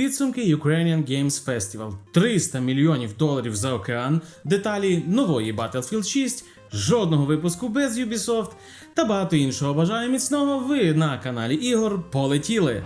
Підсумки Ukrainian Games Festival. 300 мільйонів доларів за океан, деталі нової Battlefield 6, жодного випуску без Ubisoft та багато іншого. Бажаю міцного ви на каналі Ігор полетіли.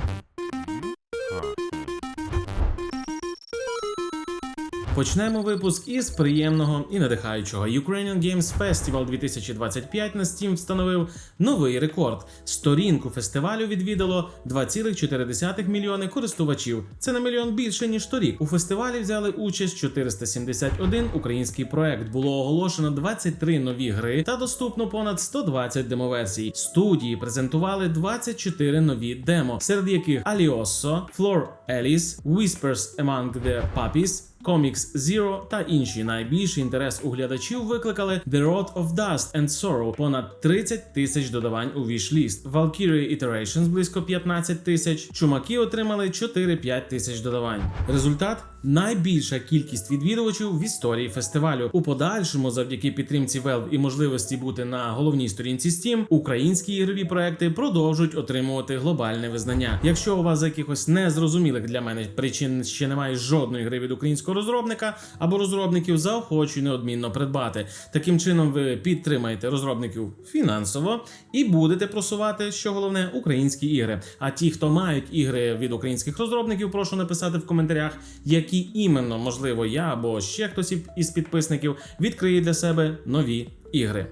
Почнемо випуск із приємного і надихаючого. Ukrainian Games Festival 2025 на Steam встановив новий рекорд. Сторінку фестивалю відвідало 2,4 мільйони користувачів. Це на мільйон більше ніж торік. У фестивалі взяли участь 471 український проект. Було оголошено 23 нові гри та доступно понад 120 демоверсій. Студії презентували 24 нові демо, серед яких Aliosso, Floor Alice, Whispers Among the Puppies, Comics Zero та інші найбільший інтерес у глядачів викликали The Road of Dust and Sorrow понад 30 тисяч додавань у вішліст. Valkyrie Iterations близько 15 тисяч. Чумаки отримали 4-5 тисяч додавань. Результат найбільша кількість відвідувачів в історії фестивалю. У подальшому, завдяки підтримці Valve і можливості бути на головній сторінці Steam, українські ігрові проекти продовжують отримувати глобальне визнання. Якщо у вас якихось незрозумілих для мене причин ще немає жодної гри від українського розробника або розробників, заохочую неодмінно придбати. Таким чином, ви підтримаєте розробників фінансово і будете просувати, що головне, українські ігри. А ті, хто мають ігри від українських розробників, прошу написати в коментарях, які іменно, можливо, я або ще хтось із підписників відкриє для себе нові ігри.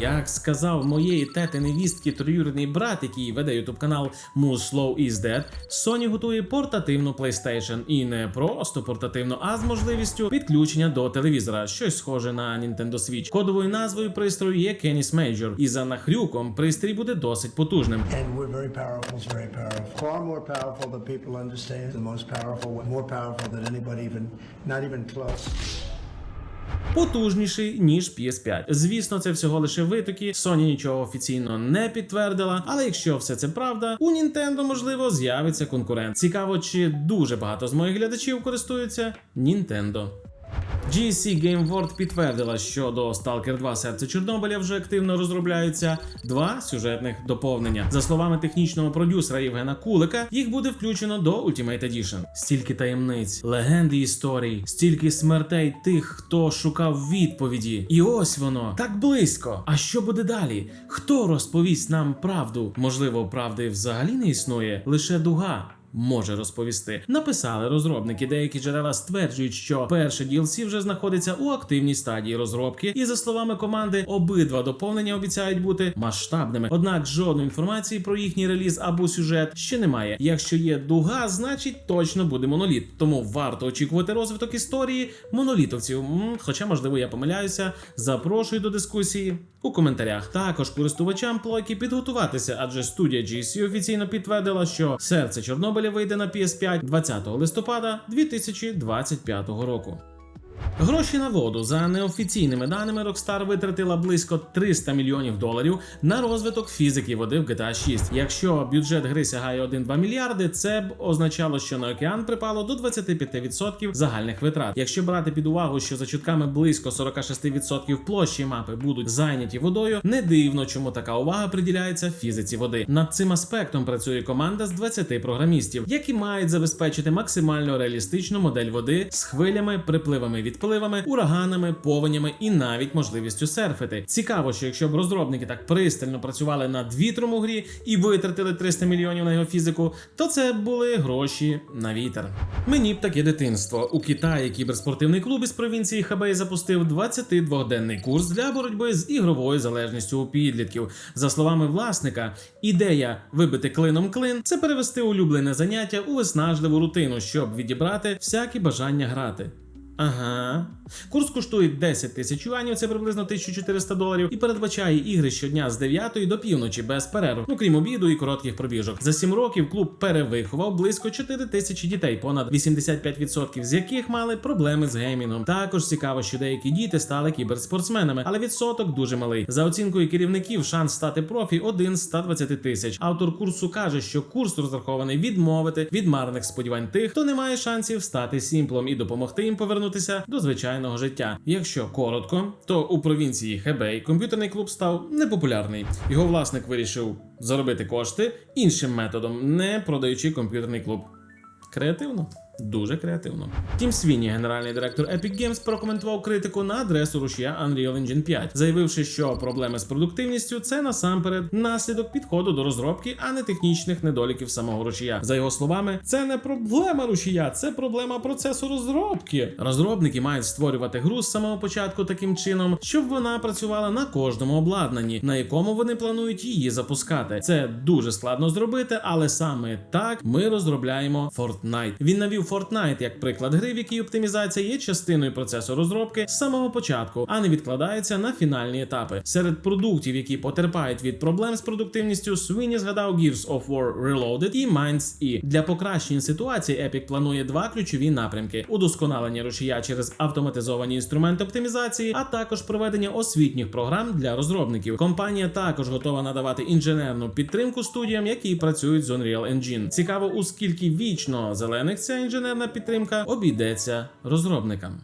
Як сказав моєї тети невістки троюрідний брат, який веде ютуб канал Moose Slow is Dead, Sony готує портативну PlayStation. І не просто портативну, а з можливістю підключення до телевізора, щось схоже на Nintendo Switch. Кодовою назвою пристрою є Canis Major, і за нахрюком пристрій буде досить потужним. Powerful than anybody even, not even close. Потужніший ніж PS5. Звісно, це всього лише витоки. Sony нічого офіційно не підтвердила. Але якщо все це правда, у Nintendo можливо з'явиться конкурент. Цікаво, чи дуже багато з моїх глядачів користуються Nintendo. GSC Game World підтвердила, що до Stalker 2 серце Чорнобиля вже активно розробляються два сюжетних доповнення. За словами технічного продюсера Євгена Кулика, їх буде включено до Ultimate Edition. Стільки таємниць, легенд і історій, стільки смертей тих, хто шукав відповіді. І ось воно так близько. А що буде далі? Хто розповість нам правду? Можливо, правди взагалі не існує, лише дуга може розповісти. Написали розробники. Деякі джерела стверджують, що перше DLC вже знаходиться у активній стадії розробки, і за словами команди, обидва доповнення обіцяють бути масштабними. Однак жодної інформації про їхній реліз або сюжет ще немає. Якщо є дуга, значить точно буде моноліт. Тому варто очікувати розвиток історії монолітовців. Хоча, можливо, я помиляюся. Запрошую до дискусії у коментарях. Також користувачам плойки підготуватися, адже студія GC офіційно підтвердила, що серце Чорнобиля вийде на PS5 20 листопада 2025 року. Гроші на воду за неофіційними даними Rockstar витратила близько 300 мільйонів доларів на розвиток фізики води в GTA 6. Якщо бюджет гри сягає 1-2 мільярди, це б означало, що на океан припало до 25% загальних витрат. Якщо брати під увагу, що за чутками близько 46% площі мапи будуть зайняті водою, не дивно, чому така увага приділяється фізиці води. Над цим аспектом працює команда з 20 програмістів, які мають забезпечити максимально реалістичну модель води з хвилями, припливами відпливами, ураганами, повенями і навіть можливістю серфити. Цікаво, що якщо б розробники так пристально працювали над вітром у грі і витратили 300 мільйонів на його фізику, то це були гроші на вітер. Мені б таке дитинство. У Китаї кіберспортивний клуб із провінції Хабей запустив 22-денний курс для боротьби з ігровою залежністю у підлітків. За словами власника, ідея вибити клином клин це перевести улюблене заняття у виснажливу рутину, щоб відібрати всякі бажання грати. Ага. Курс коштує 10 тисяч юанів, це приблизно 1400 доларів, і передбачає ігри щодня з 9 до півночі без перерв, ну крім обіду і коротких пробіжок. За 7 років клуб перевиховав близько 4 тисячі дітей, понад 85% з яких мали проблеми з геймінгом. Також цікаво, що деякі діти стали кіберспортсменами, але відсоток дуже малий. За оцінкою керівників, шанс стати профі 1 з 120 тисяч. Автор курсу каже, що курс розрахований відмовити від марних сподівань тих, хто не має шансів стати сімплом і допомогти їм повернутися до звичайного життя. Якщо коротко, то у провінції Хебей комп'ютерний клуб став непопулярний. Його власник вирішив заробити кошти іншим методом, не продаючи комп'ютерний клуб. Креативно. Дуже креативно. Тім Свіні, генеральний директор Epic Games, прокоментував критику на адресу рушія Unreal Engine 5, заявивши, що проблеми з продуктивністю це насамперед наслідок підходу до розробки, а не технічних недоліків самого рушія. За його словами, це не проблема рушія, це проблема процесу розробки. Розробники мають створювати гру з самого початку таким чином, щоб вона працювала на кожному обладнанні, на якому вони планують її запускати. Це дуже складно зробити, але саме так ми розробляємо Fortnite. Він навів Fortnite як приклад гри, в якій оптимізація є частиною процесу розробки з самого початку, а не відкладається на фінальні етапи. Серед продуктів, які потерпають від проблем з продуктивністю, Свині згадав Gears of War Reloaded і Minds E. Для покращення ситуації Epic планує два ключові напрямки: удосконалення рушія через автоматизовані інструменти оптимізації, а також проведення освітніх програм для розробників. Компанія також готова надавати інженерну підтримку студіям, які працюють з Unreal Engine. Цікаво, у скільки вічно зелених ця інженерна підтримка обійдеться розробникам.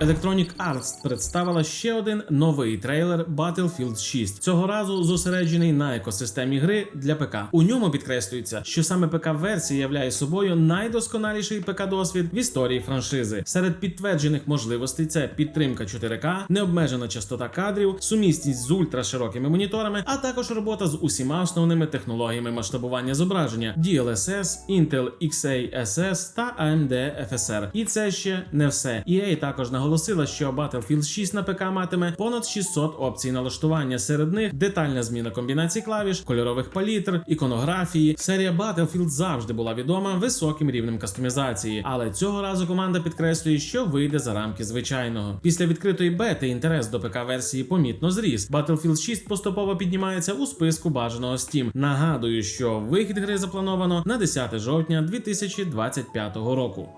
Electronic Arts представила ще один новий трейлер Battlefield 6. Цього разу зосереджений на екосистемі гри для ПК. У ньому підкреслюється, що саме ПК-версія являє собою найдосконаліший ПК-досвід в історії франшизи. Серед підтверджених можливостей це підтримка 4К, необмежена частота кадрів, сумісність з ультраширокими моніторами, а також робота з усіма основними технологіями масштабування зображення DLSS, Intel XASS та AMD FSR. І це ще не все. EA також наголосила, що Battlefield 6 на ПК матиме понад 600 опцій налаштування. Серед них детальна зміна комбінацій клавіш, кольорових палітр, іконографії. Серія Battlefield завжди була відома високим рівнем кастомізації, але цього разу команда підкреслює, що вийде за рамки звичайного. Після відкритої бети інтерес до ПК версії помітно зріс. Battlefield 6 поступово піднімається у списку бажаного Steam. Нагадую, що вихід гри заплановано на 10 жовтня 2025 року.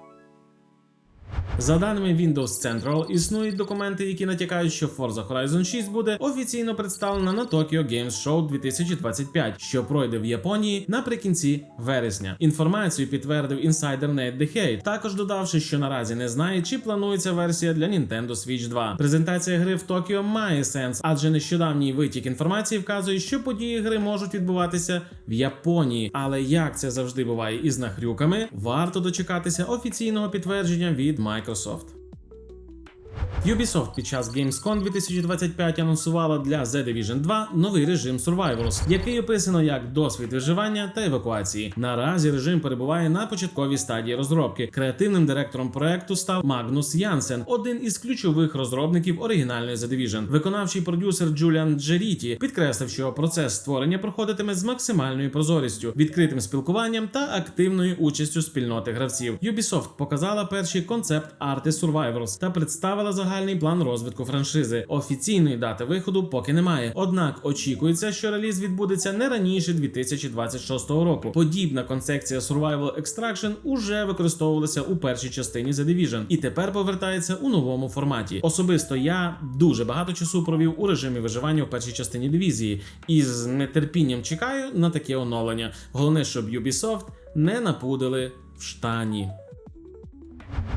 За даними Windows Central, існують документи, які натякають, що Forza Horizon 6 буде офіційно представлена на Tokyo Games Show 2025, що пройде в Японії наприкінці вересня. Інформацію підтвердив інсайдер Nate DeHate, також додавши, що наразі не знає, чи планується версія для Nintendo Switch 2. Презентація гри в Токіо має сенс, адже нещодавній витік інформації вказує, що події гри можуть відбуватися в Японії. Але як це завжди буває із нахрюками, варто дочекатися офіційного підтвердження від Microsoft. Microsoft. Ubisoft під час Gamescom 2025 анонсувала для The Division 2 новий режим Survivors, який описано як досвід виживання та евакуації. Наразі режим перебуває на початковій стадії розробки. Креативним директором проекту став Магнус Янсен, один із ключових розробників оригінальної The Division. Виконавчий продюсер Джуліан Джеріті підкреслив, що процес створення проходитиме з максимальною прозорістю, відкритим спілкуванням та активною участю спільноти гравців. Ubisoft показала перші концепт арти Survivors та представила загальний план розвитку франшизи. Офіційної дати виходу поки немає. Однак очікується, що реліз відбудеться не раніше 2026 року. Подібна концепція Survival Extraction уже використовувалася у першій частині The Division і тепер повертається у новому форматі. Особисто я дуже багато часу провів у режимі виживання у першій частині дивізії і з нетерпінням чекаю на таке оновлення. Головне, щоб Ubisoft не напудили в штані.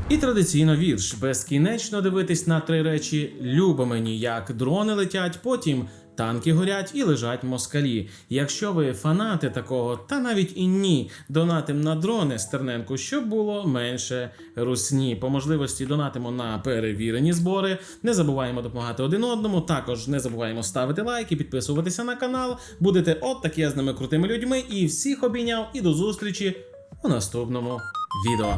І традиційно вірш безкінечно дивитись на три речі любо мені, як дрони летять, потім танки горять і лежать москалі. Якщо ви фанати такого, та навіть і ні, донатим на дрони Стерненку, щоб було менше русні. По можливості донатимо на перевірені збори. Не забуваємо допомагати один одному. Також не забуваємо ставити лайки, підписуватися на канал. Будете от такими крутими людьми. І всіх обійняв. І до зустрічі у наступному відео.